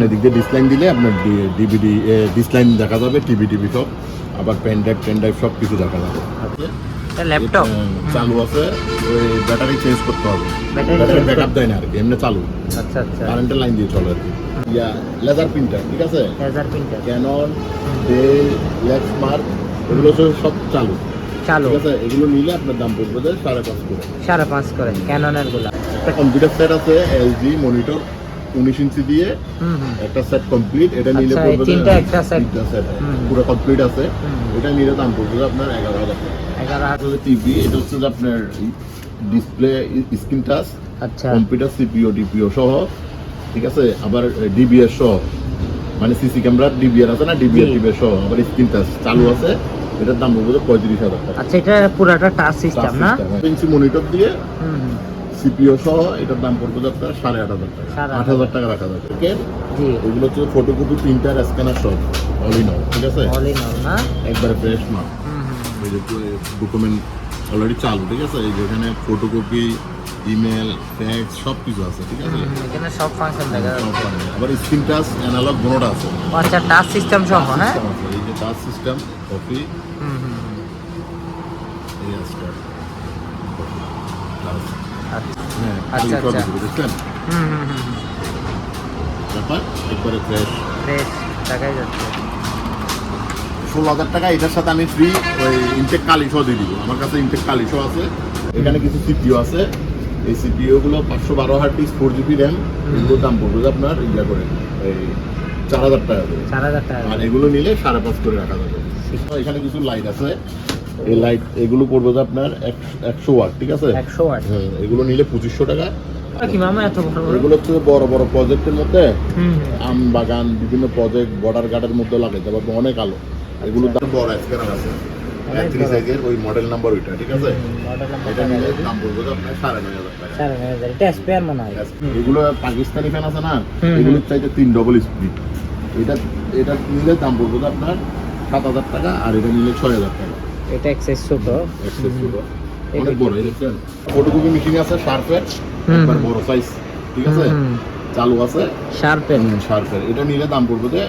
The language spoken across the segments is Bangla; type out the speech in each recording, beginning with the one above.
মানে এদিক দিয়ে ডিসলাইন দিলে আপনার ডিভিডি ডিসলাইন দেখা যাবে টিভি টিভি সব আবার পেন ড্রাইভ পেন ড্রাইভ সব কিছু দেখা যাবে। ল্যাপটপ চালু আছে ওই ব্যাটারি চেঞ্জ করতে হবে। Battery ব্যাটারি ব্যাকআপ দেয় না আর কি এমনি চালু। আচ্ছা আচ্ছা। কারেন্টের লাইন দিয়ে চলে। আর কি ইয়া লেজার প্রিন্টার ঠিক আছে? Laser printer Canon Dell Lexmark এগুলো সব- সব চালু। চালু। ঠিক আছে? এগুলো নিলে আপনার দাম পড়বে সাড়ে পাঁচ করে। সাড়ে পাঁচ করে ক্যাননেরগুলা। একটা কম্পিউটার সেট আছে এলজি মনিটর উনিশ ইঞ্চি দিয়ে একটা সেট কমপ্লিট এটা নিলে আচ্ছা, পড়বে তিনটা একটা? তিনটা পুরো কমপ্লিট আছে। এটা নিলে দাম পড়বে আপনার এগারো হাজার এগারো হাজার। টিভি এটা হচ্ছে যে আপনার ডিসপ্লে স্ক্রিন টাচ আচ্ছা। কম্পিউটার সিপিও ডিপিও সহ ঠিক আছে? আবার ডিবিএস সহ। মানে সিসি ক্যামেরা ডিবিআর আছে না? ডিবিআর জি। সহ। আবার স্ক্রিন টাচ চালু আছে। এটার দাম পড়বে পঁয়ত্রিশ হাজার টাকা। আচ্ছা এটা পুরাটা টাচ সিস্টেম না? ইঞ্চি মনিটর দিয়ে সিপিও সহ এটার দাম পড়বে যে আপনার সাড়ে আট হাজার টাকা। আট হাজার টাকা রাখা যাবে এগুলো হচ্ছে ফটোকপি প্রিন্টার স্ক্যানার সব অল ইন অল ঠিক আছে? অল ইন অল না? একবারে ফ্রেশ মাল। এই যে ডকুমেন্ট অলরেডি চালু ঠিক আছে? এই যে এখানে ফটোকপি ইমেল ফ্যাক্স সব কিছু আছে ঠিক আছে? এখানে সব ফাংশন দেখা যাচ্ছে। আবার স্ক্রিন টাচ অ্যানালগ দুটোটা আছে। আচ্ছা টাচ সিস্টেম সহ হ্যাঁ? এই যে টাচ সিস্টেম কপি হুম হুম হুম। এই আছে Touch। আচ্ছা হ্যাঁ আচ্ছা, আচ্ছা। কিছু, বুঝছেন হুম হুম হুম হুম। ব্যাপার একবারে ফ্রেশ বেশ দেখাই যাচ্ছে। ষোলো হাজার টাকা এটার সাথে আমি ফ্রি ওই ইনটেক কালিশও দিয়ে দিব। আমার কাছে ইনটেক কালিশও আছে এখানে কিছু সিপিও আছে। এই সিপিও গুলো পাঁচশো বারো hard disk four GB RAM এগুলোর দাম পড়বে আপনার ইয়া করে এই চার হাজার টাকা করে। চার হাজার টাকা আর এগুলো নিলে সাড়ে পাঁচ করে রাখা যাবে। এখানে কিছু লাইট আছে। এই লাইট এগুলো পড়বে আপনার এক- একশো ওয়াট ঠিক আছে? একশো ওয়াট হ্যাঁ, এগুলো নিলে পঁচিশশো টাকা। এগুলো হচ্ছে বড় বড় প্রজেক্টের মধ্যে আম বাগান বিভিন্ন প্রজেক্ট বর্ডার গার্ডের মধ্যে লাগাইতে পারবে অনেক আলো। এগুলো দাম বড় স্ক্যানার আছে ওই মডেল নাম্বার ওইটা ঠিক আছে? এটা নিলে দাম পড়বে যে আপনার সাড়ে নয় হাজার টাকা। সাড়ে নয় হাজার। এটা স্পেয়ার মনে হয়। এগুলো পাকিস্তানি ফ্যান আছে না? এগুলোর চাইতে তিন ডবল স্পিড এটা এটা নিলে দাম পড়বে যে আপনার সাত হাজার টাকা আর এটা নিলে ছয় হাজার টাকা। এটা এক্সেস ছোট। Access ছিল। এই অনেক বড় এই ফটোকপি মেশিন আছে শার্পের একবার বড় সাইজ ঠিক আছে? চালু আছে। শার্পেন শার্পের এটা নিলে দাম পড়বে যে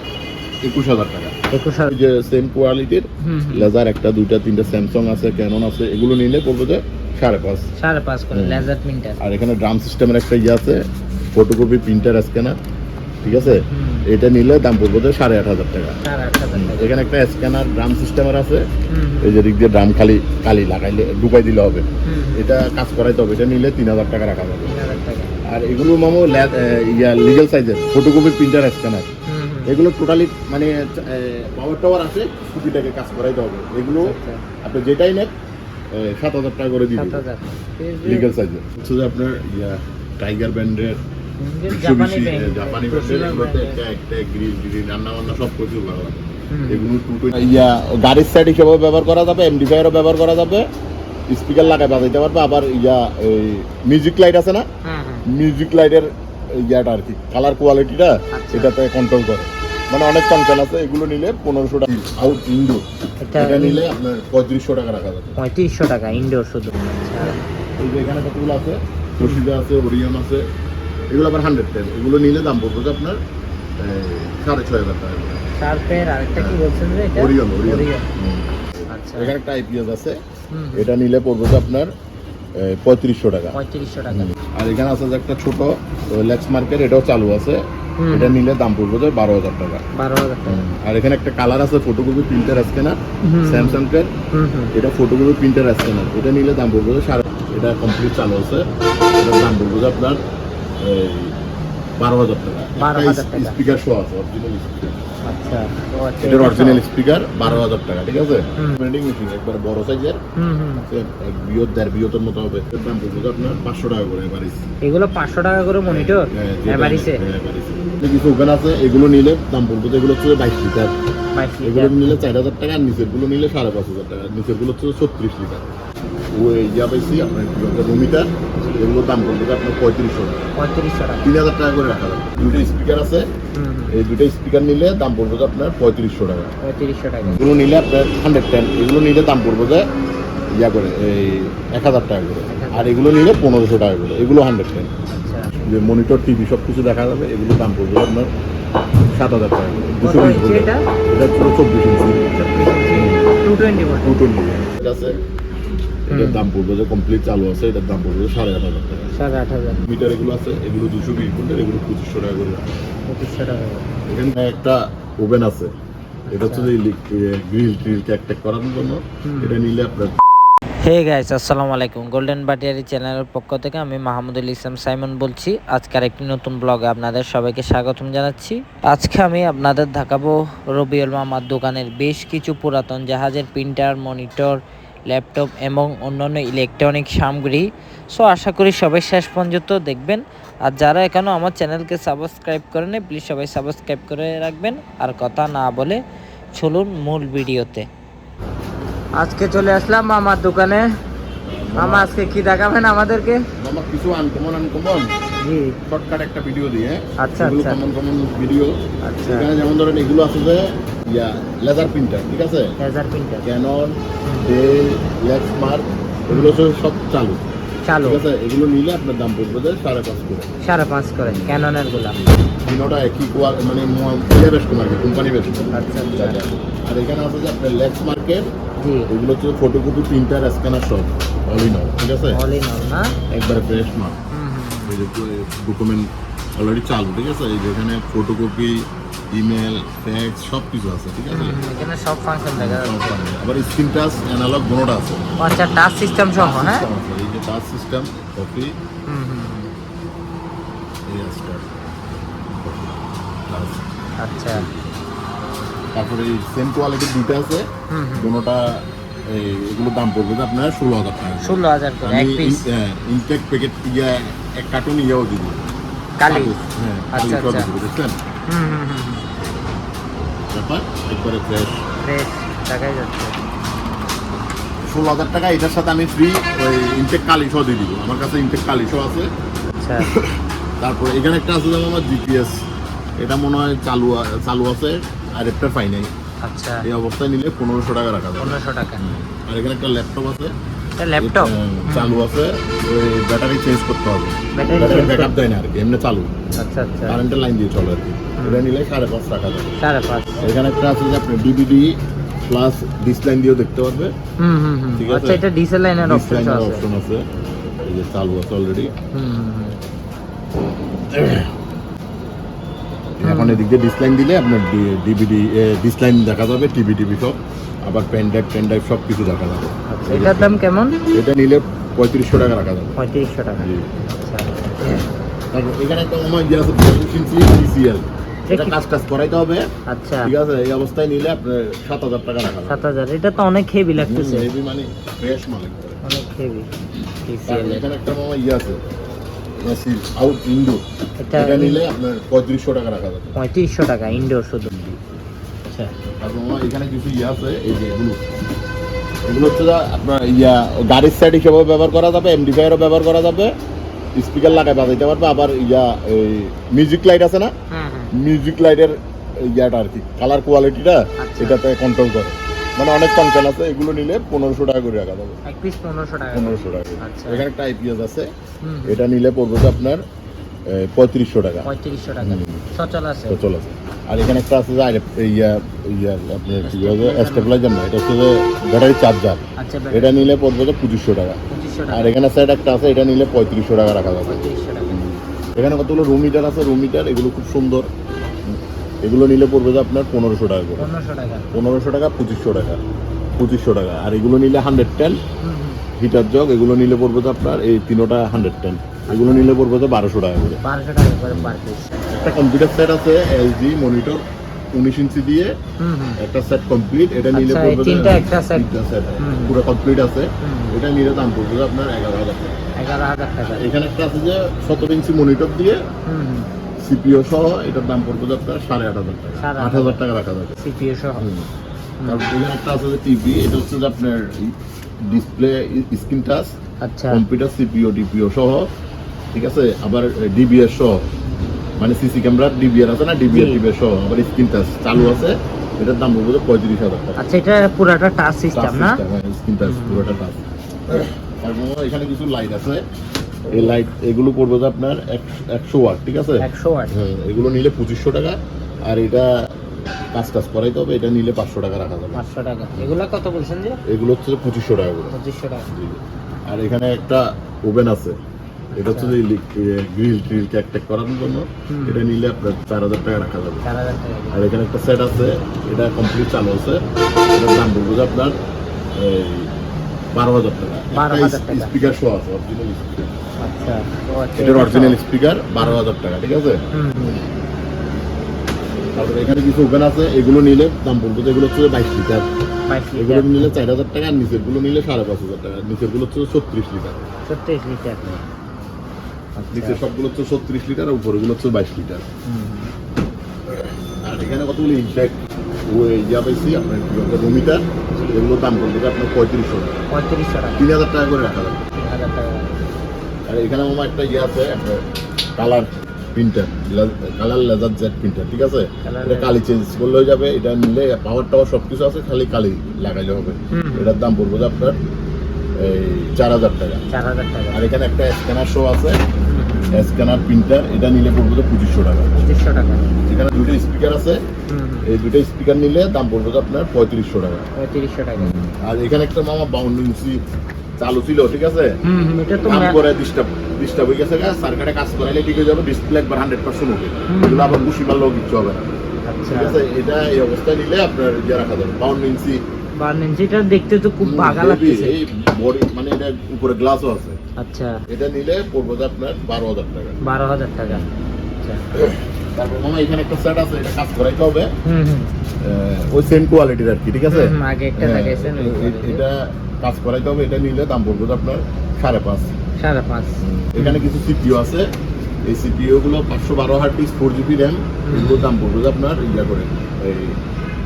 একুশ হাজার টাকা। একুশ এই যে সেম কোয়ালিটির। লেজার একটা দুইটা তিনটা স্যামসাং আছে ক্যানন আছে এগুলো নিলে পড়বে যে সাড়ে পাঁচ। সাড়ে পাঁচ করে লেজার প্রিন্টার আর এখানে ড্রাম সিস্টেমের একটা ইয়ে আছে ফটোকপি প্রিন্টার স্ক্যানার ঠিক আছে? এটা নিলে দাম পড়বে সাড়ে আট হাজার টাকা। এখানে একটা স্ক্যানার ড্রাম সিস্টেমের আছে। এই যে দিক দিয়ে ড্রাম খালি কালি লাগাইলে ঢুকাই দিলে হবে। এটা কাজ করাইতে হবে। এটা নিলে তিন হাজার টাকা রাখা যাবে। আর এগুলো মামো ইয়া লিগেল সাইজের ফটোকপি প্রিন্টার স্ক্যানার। এগুলো টোটালি মানে পাওয়ার টাওয়ার আছে স্কুটিটাকে কাজ করাইতে হবে। এগুলো আচ্ছা, আপনি যেটাই নেন সাত হাজার টাকা করে দিবেন। লিগেল সাইজের হচ্ছে যে আপনার ইয়া টাইগার ব্র্যান্ডের জাপানি রান্না বান্না সব ভালো ইয়া গাড়ির সাইড হিসেবে ব্যবহার করা যাবে এমডিফায়ারও ব্যবহার করা যাবে স্পিকার লাগাই বাজাইতে পারবে আবার ইয়া এই মিউজিক লাইট আছে না। মিউজিক লাইটের ইয়াটা আর কি কালার কোয়ালিটিটা আচ্ছা। এটাতে কন্ট্রোল করে। মানে অনেক ফাংশন আছে এগুলো নিলে পনেরোশো টাকা আউট ইনডোর এটা নিলে আপনার পঁয়ত্রিশশো টাকা রাখা যাবে। পঁয়ত্রিশশো টাকা ইনডোর শুধু। আচ্ছা এই যে এখানে কতগুলো আছে? রশিদা আছে ওরিয়ন আছে এগুলো আবার হান্ড্রেড টেন এগুলো নিলে দাম পড়বে আপনার সাড়ে ছয় হাজার টাকা শার্পের আরেকটা কি বলছেন যে এটা? Orion Orion Orion. আচ্ছা। এখানে একটা আইপিএস আছে। এটা নিলে পড়বে আপনার পঁয়ত্রিশশো টাকা। পঁয়ত্রিশশো টাকা। আর এখানে আছে যে একটা ছোট লেক্স মার্কেট এটাও চালু আছে। এটা নিলে দাম পড়বে বারো হাজার টাকা। বারো হাজার টাকা। আর এখানে একটা কালার আছে ফটোকপি প্রিন্টার স্ক্যানার হুম। স্যামসাং এর। এটা ফটোকপি প্রিন্টার স্ক্যানার এটা নিলে দাম পড়বে সাড়ে এটা কমপ্লিট চালু আছে। এটার দাম পড়বে যে আপনার বারো হাজার টাকা। স্পিকার শো আছে অরিজিনাল স্পিকার আচ্ছা ও আচ্ছা এটার অরিজিনাল স্পিকার বারো হাজার টাকা ঠিক আছে? হুম। মেশিন একবার বড় সাইজের হুম হুম। এক বিয়ত দেড় বিয়তের মতো হবে। এর দাম পড়বে আপনার পাঁচশো টাকা করে এভারেজ এগুলো পাঁচশো টাকা করে মনিটর হ্যাঁ, হ্যাঁ, এভারেজে। কিছু ওখানে আছে এগুলো নিলে দাম পড়বে এগুলো হচ্ছে বাইশ লিটার এগুলো নিলে চার হাজার টাকা আর নিচেরগুলো নিলে সাড়ে পাঁচ হাজার টাকা নিচেরগুলো হচ্ছে ছত্রিশ লিটার ইয়া পাইছি আপনার রুমিটার এগুলোর দাম যে আপনার পঁয়ত্রিশশো টাকা। পঁয়ত্রিশশো টাকা। তিন হাজার টাকা করে রাখা যাবে। দুটো স্পিকার আছে এই দুটো স্পিকার নিলে দাম পড়বে যে আপনার পঁয়ত্রিশশো টাকা। পঁয়ত্রিশশো টাকা। এগুলো নিলে আপনার হান্ড্রেড টেন এগুলো নিলে দাম পড়বে যে ইয়া করে এই এক হাজার টাকা করে। আর এগুলো নিলে পনেরোশো টাকা করে এগুলো হান্ড্রেড টেন আচ্ছা। যে মনিটর টিভি সব কিছু দেখা যাবে এগুলো দাম পড়বে আপনার সাত হাজার টাকা দুশো বিশ এটা? চব্বিশ inch. Two twenty two twenty ঠিক আছে এটার দাম পড়বে যে কমপ্লিট চালু আছে এটার দাম পড়বে সাড়ে আট হাজার টাকা। সাড়ে আট হাজার। মিটার এগুলো আছে এগুলো দুশো বিশ এগুলো পঁচিশশো টাকা করে। পঁচিশশো টাকা এখানে একটা ওভেন আছে। এটা হচ্ছে যে গ্রিল ট্রিল ক্যাক ট্যাক করানোর জন্য। এটা নিলে আপনার হে গাইস আসসালামু আলাইকুম। গোল্ডেন বাটিয়ারি চ্যানেলের পক্ষ থেকে আমি মাহমুদুল ইসলাম সাইমন বলছি। আজকের একটি নতুন ব্লগে আপনাদের সবাইকে স্বাগতম জানাচ্ছি। আজকে আমি আপনাদের দেখাবো রবিউল মামার দোকানের বেশ কিছু পুরাতন জাহাজের প্রিন্টার মনিটর ল্যাপটপ এবং অন্যান্য ইলেকট্রনিক সামগ্রী। সো আশা করি সবাই শেষ পর্যন্ত দেখবেন। আর যারা এখনও আমার চ্যানেলকে সাবস্ক্রাইব করেনি প্লিজ সবাই সাবস্ক্রাইব করে রাখবেন। আর কথা না বলে চলুন মূল ভিডিওতে। আজকে চলে আসলাম মামার দোকানে। মামা, আজকে কি দেখাবেন আমাদেরকে? আমার কিছু আনকমন আনকমন জি শর্টকাট একটা ভিডিও দিয়ে আচ্ছা, আচ্ছা। কমন কমন ভিডিও আচ্ছা। এখানে যেমন ধরেন এগুলো আছে যে ইয়া লেজার প্রিন্টার ঠিক আছে? Laser printer Canon Dell Lexmark এগুলো সব চালু। চালু। ঠিক আছে? এগুলো নিলে আপনার দাম পড়বে যে সাড়ে পাঁচ করে। সাড়ে পাঁচ করে ক্যাননেরগুলা। তিনোটা একই কোয়াল মানে ইয়ে বেশ মার্কেট কোম্পানি বেশ আচ্ছা আচ্ছা। আর এখানে আছে যে আপনার লেক্স মার্কেট জি। এগুলো হচ্ছে ফটোকপি প্রিন্টার স্ক্যানার সব। অল ইন অল ঠিক আছে? অল ইন অল না? একবারে ফ্রেশ মাল হুম, এই যে ডকুমেন্ট অলরেডি চালু ঠিক আছে? এই যেখানে ফটোকপি ইমেল ফ্যাক্স সব কিছু আছে ঠিক আছে? এখানে সব ফাংশন দেখা। আবার স্ক্রিন টাচ অ্যানালগ দুটোটা আছে। আচ্ছা টাচ সিস্টেম সহ হ্যাঁ? এই যে টাচ সিস্টেম কপি হুম, হুম। এই আছে। আচ্ছা। তারপরে এই সেম কোয়ালিটির দুইটা আছে। দুটোটা এগুলোর দাম পড়বে আপনার ষোলো হাজার টাকা। ষোলো হাজার পিস ইনটেক প্যাকেট ইয়া এক কার্টুন ইয়েও দিব। কালি। হ্যাঁ আচ্ছা, কালি আচ্ছা। দিব দেখছেন হুম হুম হুম হুম। ব্যাপার একবারে ফ্রেশ বেশ দেখাই যাচ্ছে। ষোলো হাজার টাকা এটার সাথে আমি ফ্রি ওই ইনটেক কালিশও দিয়ে দিব। আমার কাছে ইনটেক কালিশও আছে। আচ্ছা। তারপরে এখানে একটা আছে যেমন আমার জিপিএস এটা মনে হয় চালু চালু আছে আর একটা পাই নাই আচ্ছা। এই অবস্থায় নিলে পনেরোশো টাকা রাখা পনেরোশো টাকা। আর এখানে একটা ল্যাপটপ আছে। এটা ল্যাপটপ চালু আছে। ওই ব্যাটারি চেঞ্জ করতে হবে। ব্যাটারি ব্যাকআপ দেয় না আর কি এমনি চালু। আচ্ছা আচ্ছা। কারেন্টের লাইন দিয়ে চলে আর কি। এটা নিলে সাড়ে পাঁচ টাকা যাবে সাড়ে পাঁচ। এখানে একটা আছে যে আপনি ডিভিডি প্লাস ডিসলাইন দিয়েও দেখতে পারবে। হুম হুম। আচ্ছা এটা ডিসেল লাইনের অপশন আছে। অপশন আছে। এই যে চালু আছে অলরেডি। এখন এদিক দিয়ে ডিসলাইন দিলে আপনার ডিভিডি ডিসলাইন দেখা যাবে টিভি টিভি সব। আবার পেন ড্রাইভ পেন ড্রাইভ সব কিছু দেখা যাবে। আচ্ছা এটার দাম কেমন? এটা নিলে পঁয়ত্রিশশো টাকা রাখা যাবে। পঁয়ত্রিশশো টাকা। জি। আচ্ছা এখানে একটা আমার ইয়ে আছে সিসিএল এটা কাজ টাজ করাইতে হবে। আচ্ছা। ঠিক আছে এই অবস্থায় নিলে আপনার সাত হাজার টাকা রাখা সাত হাজার এটা তো অনেক হেভি লাগতেছে। হেভি মানে ফ্রেশ মাল অনেক হেভি এখানে একটা মামা ইয়ে আছে আউট ইনডোর এটা নিলে আপনার পঁয়ত্রিশশো টাকা রাখা যাবে। পঁয়ত্রিশশো টাকা ইনডোর শুধু। তারপর এখানে কিছু ইয়ে আছে এই যে এগুলো। এগুলো হচ্ছে যা আপনার ইয়া গাড়ির সাইড হিসেবেও ব্যবহার করা যাবে এমডিফায়ারও ব্যবহার করা যাবে স্পিকার বাজাইতে পারবে আবার ইয়া এই মিউজিক লাইট আছে না? মিউজিক লাইটের ইয়াটা আর কি কালার কোয়ালিটিটা আচ্ছা। এটাতে কন্ট্রোল করে। মানে অনেক কনফেন আছে এগুলো নিলে পনেরোশো টাকা করে রাখা যাবে। পনেরোশো টাকা পনেরোশো টাকা। আচ্ছা। এখানে একটা আইপিএস আছে। এটা নিলে পড়বে আপনার পঁয়ত্রিশশো টাকা। পঁয়ত্রিশশো টাকা। সচল আছে। তো চলে আছে। আর এখানে একটা আছে যে ইয়া ইয়া আপনার কি বলব স্টেবিলাইজার না এটা হচ্ছে যে ব্যাটারি চার্জার আচ্ছা এটা নিলে পড়বে যে পঁচিশশো টাকা। আর এখানে সাইড একটা আছে এটা নিলে পঁয়ত্রিশশো টাকা রাখা যাবে। এখানে কতগুলো রুম মিটার আছে? রুম মিটার এগুলো খুব সুন্দর। এগুলো নিলে পড়বে যে আপনার পনেরোশো টাকা করে। পনেরোশো টাকা। পঁচিশশো টাকা। পঁচিশশো টাকা। আর এগুলো নিলে হান্ড্রেড টেন। হিটার জগ এগুলো নিলে পড়বে তো আপনার এই তিনোটা হান্ড্রেড টেন এগুলো নিলে পড়বে তো বারোশো টাকা করে। বারোশো টাকা করে পার পিস একটা কম্পিউটার সেট আছে এলজি মনিটর উনিশ ইঞ্চি দিয়ে একটা সেট কমপ্লিট এটা নিলে আচ্ছা, পড়বে তিনটা একটা set? তিনটা সেট পুরো কমপ্লিট আছে। এটা নিলে দাম পড়বে আপনার এগারো হাজার টাকা। এগারো হাজার টাকা। এখানে একটা আছে যে সতেরো ইঞ্চি মনিটর দিয়ে সিপিও সহ এটার দাম পড়বে আপনার সাড়ে আট হাজার টাকা। আট হাজার টাকা রাখা যাবে। সিপিএ সহ। তারপর এখানে একটা আছে যে টিভি এটা হচ্ছে যে আপনার ডিসপ্লে স্ক্রিন টাচ আচ্ছা। কম্পিউটার সিপিও ডিপিও সহ ঠিক আছে? আবার ডিবিএস সহ মানে সিসি ক্যামেরা ডিবিআর আছে না? ডিবিআর জি। ডিবিআর সহ আবার স্ক্রিন টাচ চালু আছে। এটার দাম পড়বে পঁয়ত্রিশ হাজার টাকা। আচ্ছা এটা পুরাটা টাচ সিস্টেম না? স্ক্রিন টাচ পুরোটা টাচ তারপর এখানে কিছু লাইট আছে। এই লাইট এগুলো পড়বে যে আপনার একশো ওয়াট ঠিক আছে? একশো ওয়াট হ্যাঁ এগুলো নিলে পঁচিশশো টাকা। আর এটা কাজ টাজ করাইতে হবে। এটা নিলে পাঁচশো টাকা রাখা যাবে। পাঁচশো টাকা। এগুলো কত বলছেন যে? এগুলো হচ্ছে পঁচিশশো টাকা পঁচিশশো টাকা। আর এখানে একটা ওভেন আছে। এটা হচ্ছে যে গ্রিল ট্রিল কেক টেক করানোর জন্য এটা নিলে আপনার চার হাজার টাকা রাখা যাবে। আর এখানে একটা সেট আছে এটা কমপ্লিট চালু আছে। এটার দাম বলব যে আপনার এই বারো হাজার টাকা। 12,000 টাকা। স্পিকার শো আছে অরিজিনাল স্পিকার আচ্ছা আচ্ছা, এটার এটা অরিজিনাল স্পিকার বারো হাজার টাকা ঠিক আছে। তারপরে এখানে কিছু ওভেন আছে এগুলো নিলে দাম বলব এগুলো হচ্ছে বাইশ লিটার। এগুলো নিলে চার হাজার টাকা আর নিচেরগুলো নিলে সাড়ে পাঁচ হাজার টাকা নিচেরগুলো হচ্ছে ছত্রিশ লিটার। ছত্রিশ লিটার। নিচের সবগুলো হচ্ছে ছত্রিশ লিটার আর উপরে গুলো হচ্ছে বাইশ লিটার। আর এখানে কতগুলো ইনফ্যাক্ট ওই ইয়া পাইছি আপনার এগুলো দাম আপনার পঁয়ত্রিশশো পঁয়ত্রিশশো তিন হাজার টাকা করে রাখা টাকা আর এখানে আমার একটা ইয়ে আছে একটা colour printer colour laser jet printer ঠিক আছে? এটা কালি চেঞ্জ করলে হয়ে যাবে এটা নিলে পাওয়ার টাওয়ার সব কিছু আছে খালি কালি লাগাইলে হবে। এটার দাম পড়বে যে আপনার এই চার হাজার টাকা। চার হাজার টাকা। আর এখানে একটা স্ক্যানার শো আছে। স্ক্যানার প্রিন্টার এটা নিলে পড়বে যে পঁচিশশো টাকা। পঁচিশশো টাকা। এখানে দুটো স্পিকার আছে। এই দুটো স্পিকার নিলে দাম পড়বে যে আপনার পঁয়ত্রিশশো টাকা। পঁয়ত্রিশশো টাকা। আর এখানে একটা মামা বাউন্ড ইঞ্চি চালু ছিল ঠিক আছে? তো কাম করে ডিস্টার্ব ডিস্টার্ব হয়ে গেছে সার্কারে কাজ করাইলে ঠিক হয়ে যাবে ডিসপ্লে একবার হান্ড্রেড পার্সেন্ট হবে এগুলো আবার বুসি মারলেও কিচ্ছু হবে না। আচ্ছা। ঠিক আছে? এটা এই অবস্থায় নিলে আপনার ইয়ে রাখা যাবে বাউন্ড ইঞ্চি। বার্ন ইঞ্চিটা দেখতে তো খুব লাগতেছে। এই বডি মানে এটা উপরে গ্লাসও আছে। আচ্ছা। এটা নিলে পড়বে আপনার বারো হাজার টাকা। বারো হাজার টাকা। আচ্ছা। তারপর মামা এখানে একটা সেট আছে এটা কাজ করাইতে হবে। হুম হুম। ওই সেম কোয়ালিটির আর কি ঠিক আছে? আগে একটা হ্যাঁ। এটা কাজ করাইতে হবে এটা নিলে দাম পড়বে আপনার সাড়ে পাঁচ। সাড়ে পাঁচ। এখানে কিছু সিপিও আছে। এই সিপিও গুলো পাঁচশো বারো hard disk four GB RAM এগুলোর দাম পড়বে যে আপনার ইয়া করে এই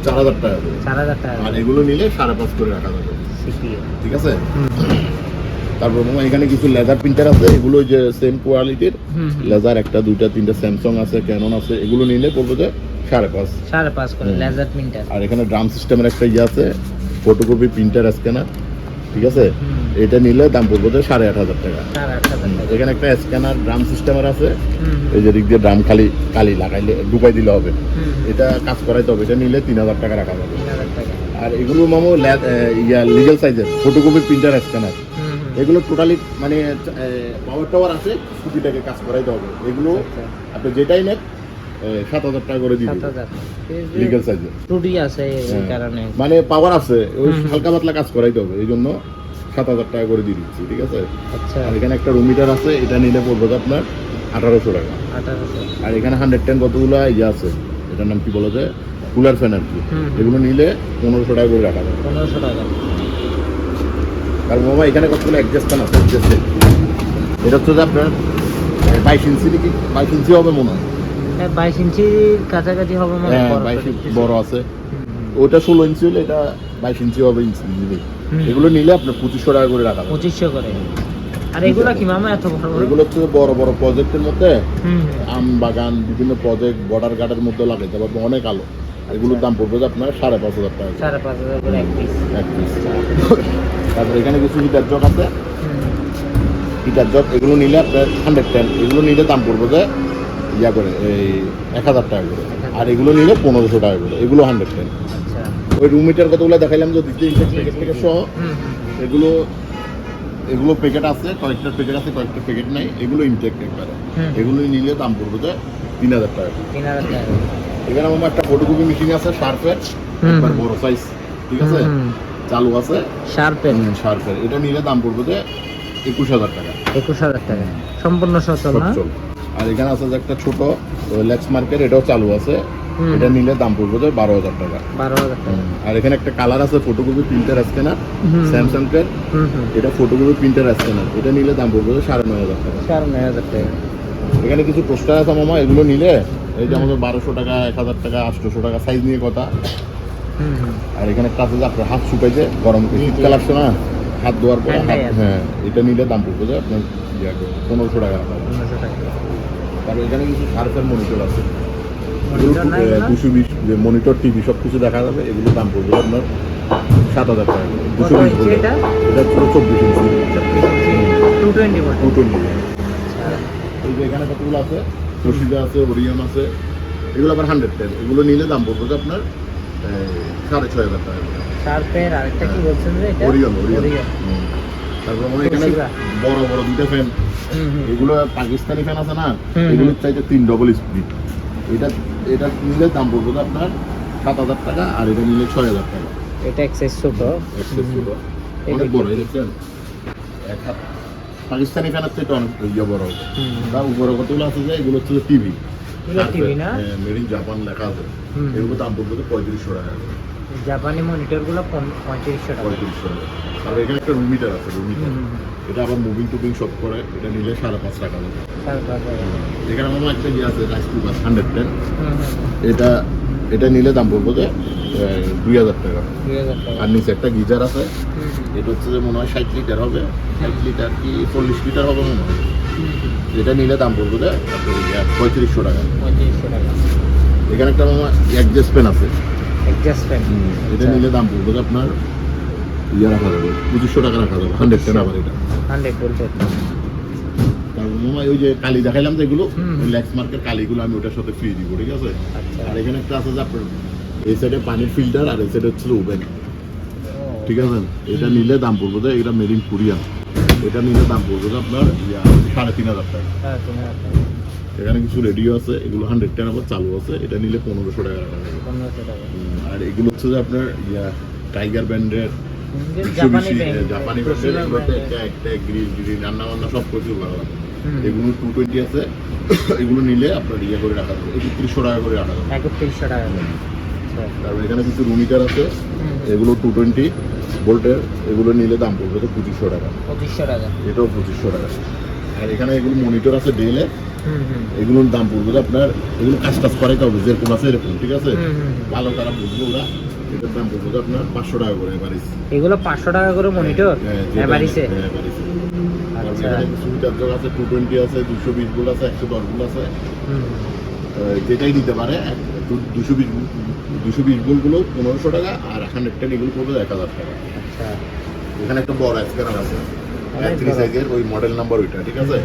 চার হাজার টাকা করে। চার হাজার টাকা আর এগুলো নিলে সাড়ে পাঁচ করে রাখা যাবে। ঠিক আছে? তারপর মামা এখানে কিছু লেজার প্রিন্টার আছে এগুলো যে সেম কোয়ালিটির লেজার একটা দুইটা তিনটা স্যামসাং আছে ক্যানন আছে এগুলো নিলে পড়বে যে সাড়ে পাঁচ। সাড়ে পাঁচ করে লেজার প্রিন্টার আর এখানে ড্রাম সিস্টেমের একটা ইয়ে আছে ফটোকপি প্রিন্টার স্ক্যানার ঠিক আছে? এটা নিলে দাম পড়বে তো সাড়ে আট হাজার টাকা। এখানে একটা স্ক্যানার ড্রাম সিস্টেমের আছে। এই যে দিক দিয়ে ড্রাম খালি কালি লাগাইলে ঢুকাই দিলে হবে। এটা কাজ করাইতে হবে। এটা নিলে তিন হাজার টাকা রাখা যাবে। আর এগুলো মামো ইয়া লিগেল সাইজের ফটোকপি প্রিন্টার স্ক্যানার এগুলো টোটালি মানে পাওয়ার টাওয়ার আছে। স্কুটিটাকে কাজ করাইতে হবে। এগুলো আচ্ছা। আপনি যেটাই নেন সাত হাজার টাকা করে লিগেল সাইজের ত্রুটি আছে এই হ্যাঁ। কারণে। মানে পাওয়ার আছে ওই হালকা পাতলা কাজ করাইতে হবে এই জন্য সাত হাজার টাকা করে দিয়ে দিচ্ছি ঠিক আছে? আচ্ছা। আর এখানে একটা রুমিটার আছে এটা নিলে পড়বে আপনার আঠারোশো টাকা। আর এখানে হান্ড্রেড টেন কতগুলো ইয়ে আছে এটার নাম কি বলা যায়? কুলার ফ্যান আর কি। এগুলো নিলে পনেরোশো টাকা করে রাখা যাবে। পনেরোশো টাকা। আর মামা এখানে কতগুলো অ্যাডজাস্ট ফ্যান আছে? এটা হচ্ছে যে আপনার বাইশ ইঞ্চি কি বাইশ ইঞ্চি হবে মনে হ্যাঁ। বাইশ ইঞ্চির কাছাকাছি হবে মনে হয় হ্যাঁ বড় আছে। ওটা ষোলো ইঞ্চি হলে এটা বাইশ ইঞ্চি হবে ইঞ্চি এগুলো নিলে আপনার পঁচিশশো টাকা করে রাখা পঁচিশশো করে। আর এগুলা কি মামা এত বড়? বড় এগুলো হচ্ছে বড় বড় প্রজেক্টের মধ্যে আম বাগান বিভিন্ন প্রজেক্ট বর্ডার গার্ডের মধ্যে লাগাইতে পারবে অনেক আলো। এগুলোর দাম পড়বে যে আপনার সাড়ে পাঁচ হাজার টাকা সাড়ে পাঁচ হাজার করে এক পিস এক। তারপরে এখানে কিছু হিটার জগ আছে। হিটার জগ এগুলো নিলে আপনার হান্ড্রেড টেন এগুলো নিলে দাম পড়বে যে ইয়া করে এই এক হাজার টাকা করে। আর এগুলো নিলে পনেরোশো টাকা করে এগুলো হান্ড্রেড টেন আচ্ছা। ওই রুম মিটার কতগুলো দেখাইলাম যে দ্বিতীয় প্যাকেট থেকে সহ এগুলো এগুলো প্যাকেট আছে কয়েকটা প্যাকেট আছে কয়েকটা প্যাকেট নাই এগুলো ইনটেক একবারে এগুলো নিলে দাম পড়বে যে তিন হাজার টাকা। তিন হাজার টাকা এখানে আমার একটা ফটোকপি মেশিন আছে শার্পের। একবার বড় সাইজ ঠিক আছে? চালু আছে। শার্পেন শার্পের এটা নিলে দাম পড়বে যে একুশ হাজার টাকা। একুশ হাজার টাকা। সম্পূর্ণ সচল না? আর এখানে আছে যে একটা ছোট লেক্স মার্কেট এটাও চালু আছে। এটা নিলে দাম পড়বে যে বারো হাজার টাকা। বারো হাজার টাকা। আর এখানে একটা কালার আছে ফটোকপি প্রিন্টার স্ক্যানার হুম। স্যামসাং এর এটা ফটোকপি প্রিন্টার স্ক্যানার এটা নিলে দাম পড়বে সাড়ে নয় হাজার টাকা। চার নয় হাজার টাকা। এখানে কিছু পোস্টার আছে মামা এগুলো নিলে এই যে আমাদের বারোশো টাকা এক হাজার টাকা আটশোশো টাকা সাইজ নিয়ে কথা। আর এখানে একটা আছে যে আপনার হাত শুকাইছে গরম। শীতকাল আসছে না হাত ধোয়ার পরে। হ্যাঁ এটা নিলে দাম পড়বে যে আপনার পনেরোশো টাকা। পনেরোশো টাকা। তারপর এখানে কিছু সার্ফের মনিটর আছে? দুশো বিশ যে মনিটর টিভি সব কিছু দেখা যাবে এগুলো দাম পড়বে আপনার সাত হাজার টাকা। দুশো বিশ এটা? এটা চব্বিশ inch two twenty two twenty এই যে এখানে কতগুলো আছে? প্রসিদা আছে ওরিয়ন আছে। এগুলো আবার হান্ড্রেড টেন এগুলো নিলে দাম পড়বে আপনার সাড়ে ছয় হাজার টাকা। শার্পের আরেকটা কি বলছেন যে এটা? ওরিয়ন। হুম। তারপর আমার এখানে বড় বড় দুইটা ফ্যান। এগুলো পাকিস্তানি ফ্যান আছে না এগুলোর চাইতে তিন ডবল স্পিড এটা এটা নিলে দাম পড়বে আপনার সাত হাজার টাকা আর এটা নিলে ছয় হাজার টাকা। এটা এক্সাইজ ছোট ছিল। এই অনেক বড় এই দেখছেন এক হাত। পাকিস্তানি ফ্যানের থেকে অনেক ইয়ে বড়। তার উপরে কতগুলো আছে যে এগুলো হচ্ছে টিভি TV না? মেড ইন জাপান লেখা আছে। এগুলো দাম পড়বে তো পঁয়ত্রিশশো টাকা। জাপানি মনিটরগুলো পঁয়ত্রিশশো টাকা। পঁয়ত্রিশশো টাকা। আর এখানে একটা রুম মিটার আছে রুম হুম। এটা আবার মুভিং টুবিং সব করে এটা নিলে সাড়ে পাঁচ টাকা লাগে। এখানে আমার একটা ইয়ে আছে রাইস কুকার হান্ড্রেড টেন। এটা এটা নিলে দাম পড়বে যে দুই হাজার টাকা। আর নিচে একটা গিজার আছে। এটা হচ্ছে যে মনে হয় ষাট লিটার হবে। ষাট লিটার কি চল্লিশ লিটার হবে মনে হয়। এটা নিলে দাম পড়বে যে পঁয়ত্রিশশো টাকা। পঁয়ত্রিশশো টাকা। এখানে একটা অ্যাডজাস্ট পেন আছে। এক্সাস্ট এটা নিলে দাম পড়বে যে আপনার ইয়ে রাখা যাবে পঁচিশশো টাকা রাখা যাবে হান্ড্রেড টেন আবার এটা। হান্ড্রেড ওই যে কালি দেখাইলাম যে এগুলো ল্যাক্স মার্কের কালিগুলো আমি ওটার সাথে ফ্রি দিব ঠিক আছে? আচ্ছা। আর এখানে একটা আছে যে আপনার এই সাইডে পানির ফিল্টার আর এই সাইডে হচ্ছে ওভেন ঠিক আছে? এটা নিলে দাম পড়বে যে এটা মেড ইন এটা নিলে দাম পড়বে আপনার সাড়ে তিন হাজার টাকা। টাকা। এখানে কিছু রেডিও আছে এগুলো হান্ড্রেড টেন আবার চালু আছে এটা নিলে পনেরোশো টাকা টাকা। আর এগুলো হচ্ছে যে আপনার ইয়া টাইগার ব্র্যান্ডের জাপানি ট্যাগ ট্যাগ গ্রিল গ্রিল রান্না বান্না সব ভালো লাগে। এগুলো টু টোয়েন্টি আছে এগুলো নিলে আপনার ইয়ে করে রাখা যাবে একত্রিশশো টাকা করে রাখা যাবে। একত্রিশশো টাকা আচ্ছা। তারপর এখানে কিছু রুমিটার আছে এগুলো টু টোয়েন্টি ভোল্টের এগুলো নিলে দাম পড়বে তো পঁচিশশো টাকা। পঁচিশশো টাকা। এটাও পঁচিশশো টাকা। আর এখানে এগুলো মনিটর আছে ডেলে এগুলোর দাম পড়বে আপনার এগুলো কাজ টাজ করাইতে হবে যেরকম আছে এরকম ঠিক আছে। ভালো তারা বুঝবে ওরা। এটার দাম পড়বে আপনার পাঁচশো টাকা করে এবারে এগুলো পাঁচশো টাকা করে মনিটর হ্যাঁ, এভারিসে হ্যাঁ, আচ্ছা। আছে টু টোয়েন্টি আছে দুশো বিশগুলো আছে একশো দশগুলো আছে। যেটাই নিতে পারে দুশো বিশ দুশো বিশগুলো পনেরোশো টাকা আর হান্ড্রেড টেন এগুলো পড়বে এক হাজার টাকা। আচ্ছা। এখানে একটা বড় স্ক্যানার আছে। থ্রি সাইজের ওই মডেল নাম্বার ওইটা ঠিক আছে?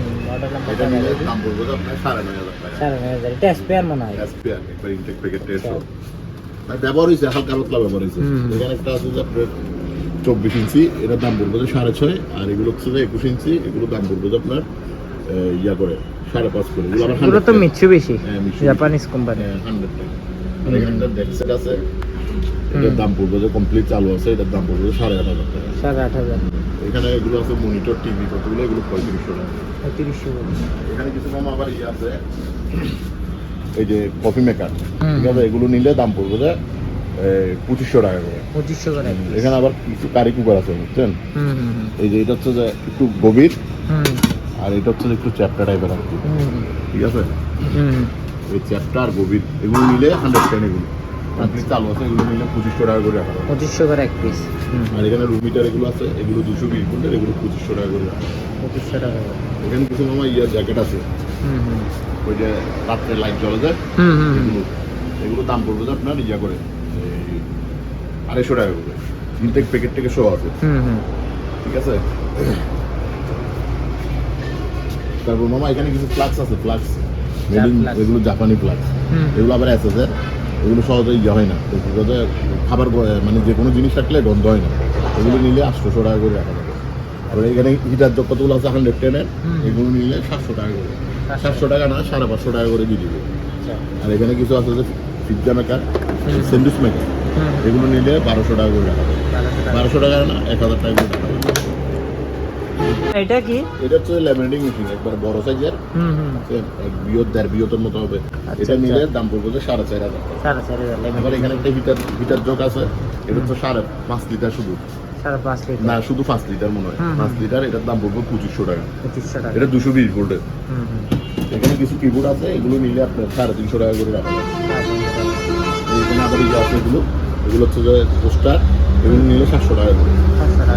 এটা নিলে দাম পড়বে আপনার সাড়ে নয় হাজার টাকা। সাড়ে নয় হাজার। এটা স্পেয়ার মনে হয়। SPR, একবার ইনটেক প্যাকেট টেস্ট ব্যবহার হয়েছে হালকা পাতলা ব্যবহার হয়েছে। এখানে একটা আছে যে আপনার চব্বিশ ইঞ্চি এটার দাম পড়বে যে সাড়ে ছয় আর এগুলো হচ্ছে যে একুশ ইঞ্চি এগুলো দাম পড়বে যে আপনার ইয়া করে সাড়ে পাঁচ করে। এগুলো তো 100 মিচ্ছু বেশি হ্যাঁ, জাপানিজ কোম্পানি হ্যাঁ, 100 টাকা। আর এখানে একটা ডেক আছে এটার দাম পড়বে যে কমপ্লিট চালু আছে এটার দাম পড়বে সাড়ে আট হাজার টাকা। সাড়ে আট হাজার। এখানে এগুলো আছে মনিটর টিভি কতগুলো এগুলো পঁয়ত্রিশশো টাকা। পঁয়ত্রিশশো। এখানে কিছু কম আবার ইয়ে আছে। এই যে কফি মেকার ঠিক আছে? এগুলো নিলে দাম পড়বে যে পঁচিশশো টাকা করে। পঁচিশশো piece। এখানে আবার কিছু কারি কুকার আছে বুঝছেন। এই যে এটা হচ্ছে যে একটু গভীর আর এটা হচ্ছে একটু চ্যাপ্টা টাইপের আর কি। ঠিক আছে। এই চ্যাপ্টা আর গভীর এগুলো নিলে হান্ড্রেড টেন এগুলো। চালু আছে এগুলো নিলে পঁচিশশো টাকা করে রাখা যাবে। পঁচিশশো করে এক পিস আর এখানে রুম মিটার এগুলো আছে এগুলো দুশো বিশ এগুলো পঁচিশশো টাকা করে রাখা যাবে। পঁচিশশো টাকা এখানে কিছু মামা ইয়ার জ্যাকেট আছে। হুম হুম। ওই যে রাত্রে লাইট জ্বলে যায়। এগুলো এগুলো দাম পড়বে যে আপনার ইয়া করে আড়াইশো টাকা করে। ইনটেক প্যাকেট থেকে শো আছে। ঠিক আছে? তারপর মামা এখানে কিছু ফ্লাক্স আছে ফ্লাক্স এগুলো জাপানি ফ্লাক্স এগুলো আবার আছে যে এগুলো সহজে ইয়ে হয় না। খাবার মানে যে কোনো জিনিস রাখলে গন্ধ হয় না। এগুলো নিলে আটশোশো টাকা করে রাখা যাবে। আর এখানে হিটার কতগুলো আছে হান্ড্রেড টেনের এগুলো নিলে সাতশো টাকা করে। সাতশো টাকা না সাড়ে পাঁচশো টাকা করে দিয়ে দিবে। আচ্ছা। আর এখানে কিছু আছে যে পিৎজা মেকার স্যান্ডউইচ মেকার এগুলো নিলে বারোশো টাকা করে রাখা বারোশো টাকা। না এক হাজার টাকা করে রাখা এটা কি? এটা হচ্ছে ল্যামিনেটিং মেশিন একবার বড় সাইজের হুম হুম। এক বিয়ত দেড় বিয়তের মতো হবে। আচ্ছা, এটা নিলে আচ্ছা। দাম পড়বে যে সাড়ে চার হাজার টাকা। সাড়ে চার হাজার লেমন এখানে একটা হিটার হিটার জগ আছে এটা হচ্ছে সাড়ে পাঁচ লিটার শুধু। না শুধু পাঁচ লিটার মনে হয়। পাঁচ লিটার এটার দাম পড়বে পঁচিশশো টাকা। পঁচিশশো টাকা। এটা দুশো বিশ ভোল্টের হুম হুম। এখানে কিছু কিবোর্ড আছে, এগুলো নিলে আপনার সাড়ে তিনশো টাকা করে রাখা এখানে আবার আছে এগুলো এগুলো হচ্ছে যে পোস্টার এগুলো নিলে সাতশো টাকা করে। সাতশো টাকা